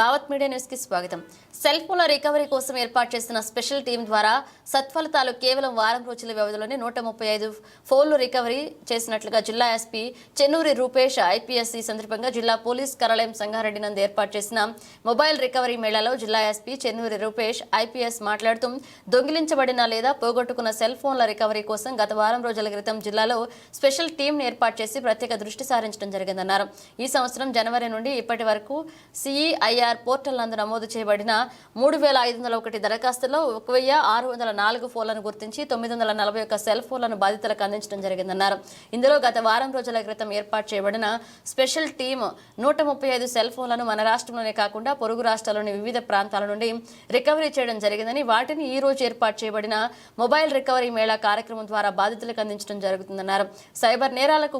Bhavat media న్యూస్కి స్వాగతం. Cell ఫోన్ల రికవరీ కోసం ఏర్పాటు చేసిన స్పెషల్ టీం ద్వారా సత్ఫలితాలు కేవలం వారం రోజుల వ్యవధిలోనే నూట ముప్పై ఐదు ఫోన్లు రికవరీ చేసినట్లుగా జిల్లా ఎస్పీ చెన్నూరి రూపేష్ ఐపీఎస్ ఈ సందర్భంగా జిల్లా పోలీస్ కార్యాలయం సంగారెడ్డి నందు ఏర్పాటు చేసిన మొబైల్ రికవరీ మేళాలో జిల్లా ఎస్పీ చెన్నూరి రూపేష్ ఐపీఎస్ మాట్లాడుతూ దొంగిలించబడిన లేదా పోగొట్టుకున్న సెల్ ఫోన్ల రికవరీ కోసం గత వారం రోజుల క్రితం జిల్లాలో స్పెషల్ టీంను ఏర్పాటు చేసి ప్రత్యేక దృష్టి సారించడం జరిగిందన్నారు. ఈ సంవత్సరం జనవరి నుండి ఇప్పటి వరకు సిఈఐఆర్ పోర్టల్ నందు నమోదు చేయబడిన మూడు వేల ఐదు వందల ఒకటి దరఖాస్తులో ఒక వెయ్యి ఆరు వందల నాలుగు ఫోన్లను గుర్తించి తొమ్మిది వందల నలభై ఒక్క సెల్ ఫోన్లను బాధితులకు అందించడం జరిగిందన్నారు. ఇందులో గత వారం రోజుల క్రితం ఏర్పాటు చేయబడిన స్పెషల్ టీం నూట ముప్పై ఐదు సెల్ ఫోన్లను మన రాష్ట్రంలోనే కాకుండా పొరుగు రాష్ట్రాల్లోని వివిధ ప్రాంతాల నుండి రికవరీ చేయడం జరిగిందని వాటిని ఈ రోజు ఏర్పాటు చేయబడిన మొబైల్ రికవరీ మేళా కార్యక్రమం ద్వారా బాధితులకు అందించడం జరుగుతుందన్నారు. సైబర్ నేరాలకు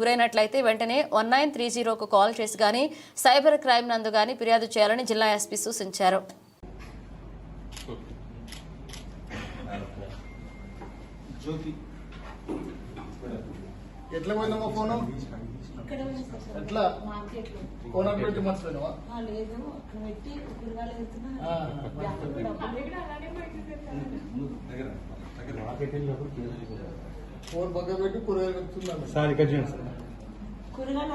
గురైనట్లయితే వెంటనే వన్ నైన్ త్రీ జీరోకు కాల్ చేసి కానీ సైబర్ క్రైమ్ నందు కానీ ఫిర్యాదు చేయాలని జిల్లా ఎస్పీ సూచించారు. జ్యోతి. ఎట్లా పోయిందమ్మా ఫోను? ఇక్కడ ఉంది సార్. ఎట్లా? మార్కెట్లో. ఫోన్ అక్కడ పెట్టి మర్చిపోయినావా ఫోన్ పక్క పెడుతున్నాను సార్ ఇక్కడ చూడండి సార్. కూరగాయలు